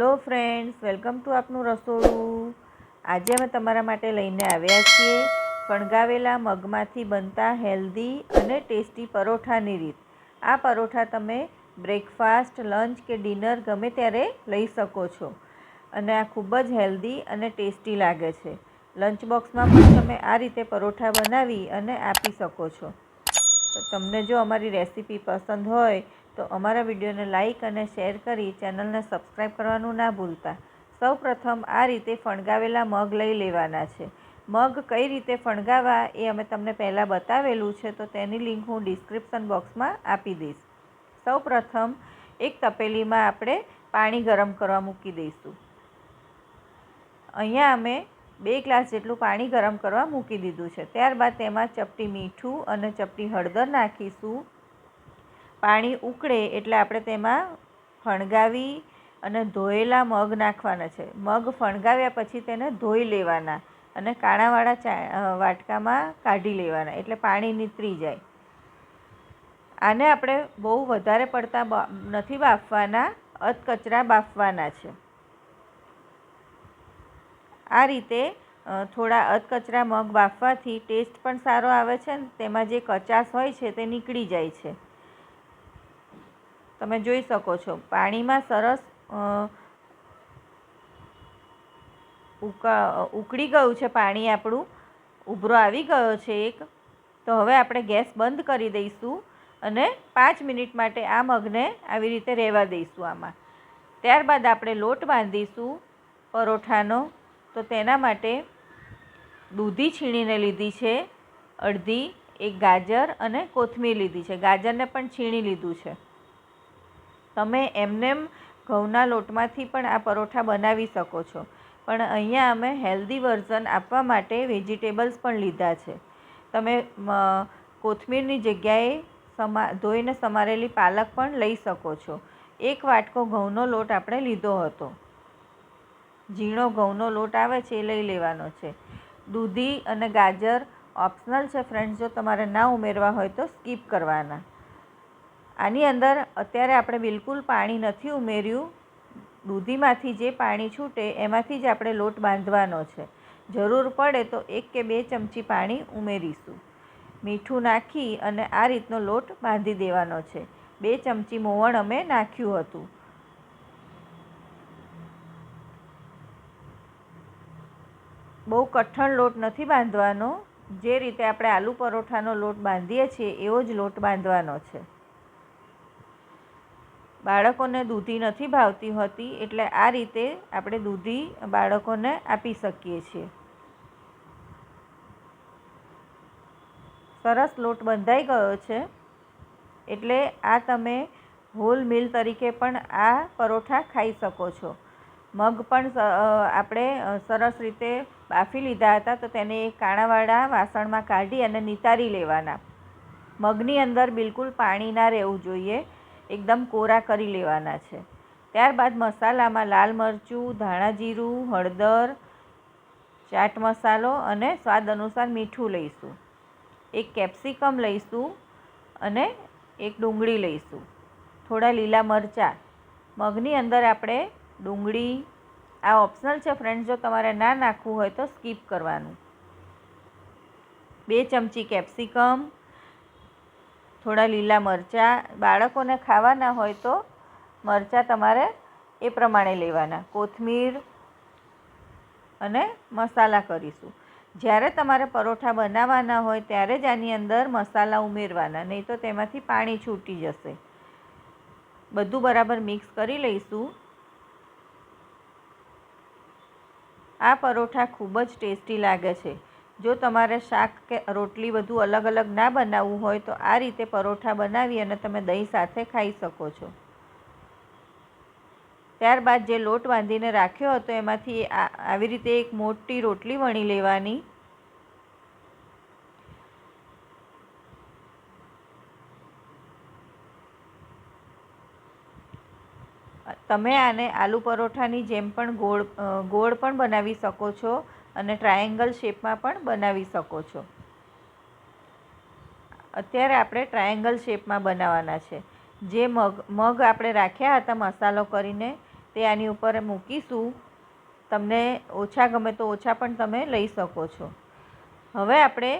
Hello friends, welcome to આપનું રસોડું. આજે અમે તમારા માટે લઈને આવ્યા છીએ ફણગાવેલા મગમાંથી બનતા હેલ્ધી અને ટેસ્ટી પરોઠાની રીત. આ પરોઠા તમે બ્રેકફાસ્ટ, લંચ કે ડિનર ગમે ત્યારે લઈ શકો છો અને આ ખૂબ જ હેલ્ધી અને ટેસ્ટી લાગે છે. લંચ બોક્સમાં પણ તમે આ રીતે પરોઠા બનાવી અને આપી શકો છો. તો તમને જો અમારી રેસીપી પસંદ હોય તો અમારા વિડીયોને લાઇક અને શેર કરી ચેનલને સબસ્ક્રાઈબ કરવાનું ના ભૂલતા. સૌ પ્રથમ આ રીતે ફણગાવેલા મગ લઈ લેવાના છે. મગ કઈ રીતે ફણગાવા એ અમે તમને પહેલાં બતાવેલું છે તો તેની લિંક હું ડિસ્ક્રિપ્શન બોક્સમાં આપી દઈશ. સૌ પ્રથમ એક તપેલીમાં આપણે પાણી ગરમ કરવા મૂકી દઈશું. અહીંયા અમે બે ગ્લાસ જેટલું પાણી ગરમ કરવા મૂકી દીધું છે. ત્યારબાદ તેમાં ચપટી મીઠું અને ચપટી હળદર નાખીશું. પાણી ઉકળે એટલે આપણે તેમાં ફણગાવી અને ધોયેલા મગ નાખવાના છે. મગ ફણગાવ્યા પછી તેને ધોઈ લેવાના અને કાણાવાળા ચા વાટકામાં કાઢી લેવાના એટલે પાણી નીતરી જાય. આને આપણે બહુ વધારે પડતા નથી બાફવાના, અધકચરા બાફવાના છે. આ રીતે થોડા અધકચરા મગ બાફવાથી ટેસ્ટ પણ સારો આવે છે ને, તેમાં જે કચાશ હોય છે તે નીકળી જાય છે. તમે જોઈ શકો છો. પાણીમાં સરસ ઉકા, ઉકળી ગયું છે પાણી આપણું. ઉભરો આવી ગયો છે એક. તો હવે આપણે ગેસ બંધ કરી દઈશું અને પાંચ મિનિટ માટે આ મગને આવી રીતે રહેવા દઈશું આમાં. ત્યારબાદ આપણે લોટ બાંધીશું પરોઠાનો. તો તેના માટે દૂધી છીણીને લીધી છે, અડધી, એક ગાજર અને કોથમીર લીધી છે. ગાજરને પણ છીણી લીધું છે. તમે એમનેમ ઘઉંના લોટમાંથી પણ આ પરોઠા બનાવી શકો છો. પણ અહીંયા અમે હેલ્ધી વર્ઝન આપવા માટે વેજીટેબલ્સ પણ લીધા છે. તમે કોથમીરની જગ્યાએ સમા, ધોઈને સમારેલી પાલક પણ લઈ શકો છો. એક વાટકો ઘઉંનો લોટ આપણે લીધો હતો. ઝીણો ઘઉંનો લોટ આવે છે એ લઈ લેવાનો છે. દૂધી અને ગાજર ઓપ્શનલ છે ફ્રેન્ડ્સ, જો તમારે ના ઉમેરવા હોય તો સ્કીપ કરવાના. આની અંદર અત્યારે આપણે બિલકુલ પાણી નથી ઉમેર્યું. દૂધીમાંથી જે પાણી છૂટે એમાંથી જ આપણે લોટ બાંધવાનો છે. જરૂર પડે તો એક કે બે ચમચી પાણી ઉમેરીશું. મીઠું નાખી અને આ રીતનો લોટ બાંધી દેવાનો છે. બે ચમચી મોવણ અમે નાખ્યું હતું. બહુ કઠણ લોટ નથી બાંધવાનો. જે રીતે આપણે આલુ પરોઠાનો લોટ બાંધીએ છીએ એવો જ લોટ બાંધવાનો છે. બાળકોને દૂધી નથી ભાવતી હોતી, એટલે આ રીતે આપણે દૂધી બાળકોને આપી શકીએ છીએ. સરસ લોટ બંધાઈ ગયો છે, એટલે આ તમે હોલ મિલ તરીકે પણ આ પરોઠા ખાઈ શકો છો. મગ પણ આપણે સરસ રીતે બાફી લીધા હતા, તો તેને એક કાણાવાળા વાસણમાં કાઢી અને નિતારી લેવાના. મગની અંદર બિલકુલ પાણી ના રહેવું જોઈએ. એકદમ કોરા કરી લેવાના છે. ત્યારબાદ મસાલામાં લાલ મરચું, ધાણા જીરું, હળદર, ચાટ મસાલો અને સ્વાદ અનુસાર મીઠું લઈશું. એક કેપ્સિકમ લઈશું અને એક ડુંગળી લઈશું. થોડા લીલા મરચાં. મગની અંદર આપણે ડુંગળી, આ ઓપ્શનલ છે ફ્રેન્ડ જો તમારે ના નાખવું હોય તો સ્કીપ કરવાનું. બે ચમચી કેપ્સિકમ થોડા લીલા મરચાં. બાળકોને ખાવાના હોય તો મરચાં તમારે એ પ્રમાણે લેવાના. કોથમીર અને મસાલા કરીશું. જ્યારે તમારે પરોઠા બનાવવાના હોય ત્યારે જ આની અંદર મસાલા ઉમેરવાના, નહીં તો તેમાંથી પાણી છૂટી જશે. બધું બરાબર મિક્સ કરી લઈશું. આ પરોઠા ખૂબ જ ટેસ્ટી લાગે છે. જો તમારે શાક કે રોટલી બધું અલગ અલગ ના બનાવવું હોય તો આ રીતે પરોઠા બનાવી અને તમે દહીં સાથે ખાઈ શકો છો. ત્યારબાદ જે લોટ બાંધીને રાખ્યો હતો એમાંથી આવી રીતે એક મોટી રોટલી વણી લેવાની. તમે આને આલુ પરોઠાની જેમ પણ ગોળ ગોળ પણ બનાવી શકો છો. અને ટ્રાયેંગલ શેપમાં પણ બનાવી શકો છો. અત્યારે આપણે ટ્રાયેંગલ શેપમાં બનાવવાના છે. જે મગ મગ આપણે રાખ્યા હતા મસાલો કરીને, તે આની ઉપર મૂકીશું. તમને ઓછા ગમે તો ઓછા પણ તમે લઈ શકો છો. હવે આપણે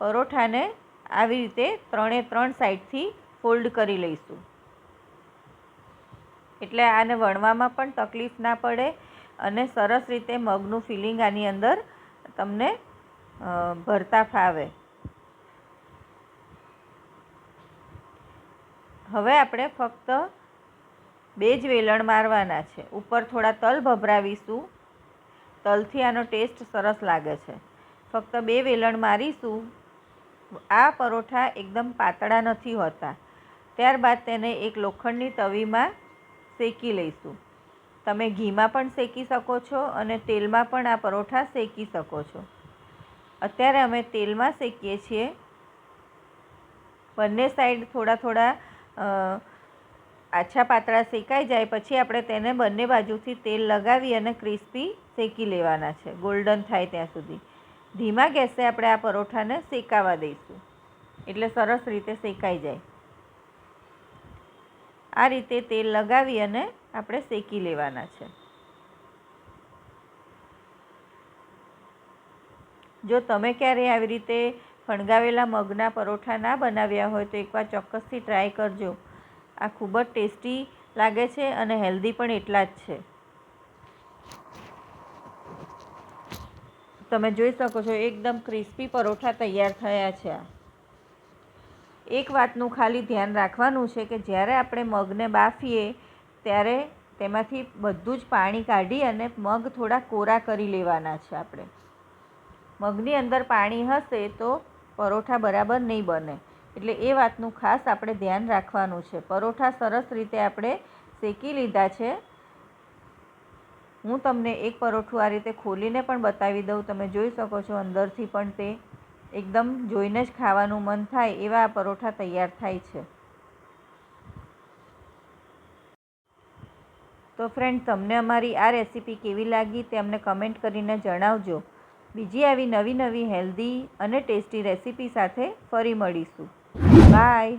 પરોઠાને આવી રીતે ત્રણે ત્રણ સાઈડથી ફોલ્ડ કરી લઈશું. એટલે આને વણવામાં પણ તકલીફ ના પડે અને સરસ રીતે મગનું ફિલિંગ આની અંદર તમને ભરતા ફાવે. હવે આપણે ફક્ત બે જ વેલણ મારવાના છે. ઉપર થોડા તલ ભભરાવીશું. તલથી આનો ટેસ્ટ સરસ લાગે છે. ફક્ત બે વેલણ મારીશું. આ પરોઠા એકદમ પાતળા નથી હોતા. ત્યારબાદ તેને એક લોખંડની તવીમાં શેકી લઈશું. તમે ઘીમાં પણ શેકી શકો છો અને તેલમાં પણ આ પરોઠા શેકી શકો છો. અત્યારે અમે તેલમાં શેકીએ છીએ. બંને સાઈડ થોડા થોડા આછા પાતળા શેકાઈ જાય, પછી આપણે તેને બંને બાજુથી તેલ લગાવી અને ક્રિસ્પી શેકી લેવાના છે. ગોલ્ડન થાય ત્યાં સુધી. ધીમા ગેસે આપણે આ પરોઠાને શેકાવા દઈશું. એટલે સરસ રીતે શેકાઈ જાય. આ રીતે તેલ લગાવી અને આપણે શેકી લેવાના છે. જો તમે ક્યારે આવી રીતે ફણગાવેલા મગના પરોઠા ના બનાવ્યા હોય તો એકવાર ચોક્કસથી ટ્રાય કરજો. આ ખૂબ જ ટેસ્ટી લાગે છે અને હેલ્ધી પણ એટલા જ છે. તમે જોઈ શકો છો એકદમ ક્રિસ્પી પરોઠા તૈયાર થયા છે આ. એક વાતનું ખાલી ધ્યાન રાખવાનું છે કે જ્યારે આપણે મગને બાફીએ ત્યારે તેમાંથી બધું જ પાણી કાઢી અને મગ થોડા કોરા કરી લેવાના છે આપણે. મગની અંદર પાણી હશે તો પરોઠા બરાબર નહીં બને. એટલે એ વાતનું ખાસ આપણે ધ્યાન રાખવાનું છે. પરોઠા સરસ રીતે આપણે શેકી લીધા છે. હું તમને એક પરોઠું આ રીતે ખોલીને પણ બતાવી દઉં. તમે જોઈ શકો છો અંદરથી પણ તે એકદમ જોઈને જ ખાવાનું મન થાય એવા પરોઠા તૈયાર થાય છે. તો ફ્રેન્ડ તમને અમારી આ રેસીપી કેવી લાગી તે અમને કમેન્ટ કરીને જણાવજો. બીજી આવી નવી નવી હેલ્ધી અને ટેસ્ટી રેસીપી સાથે ફરી મળીશું. બાય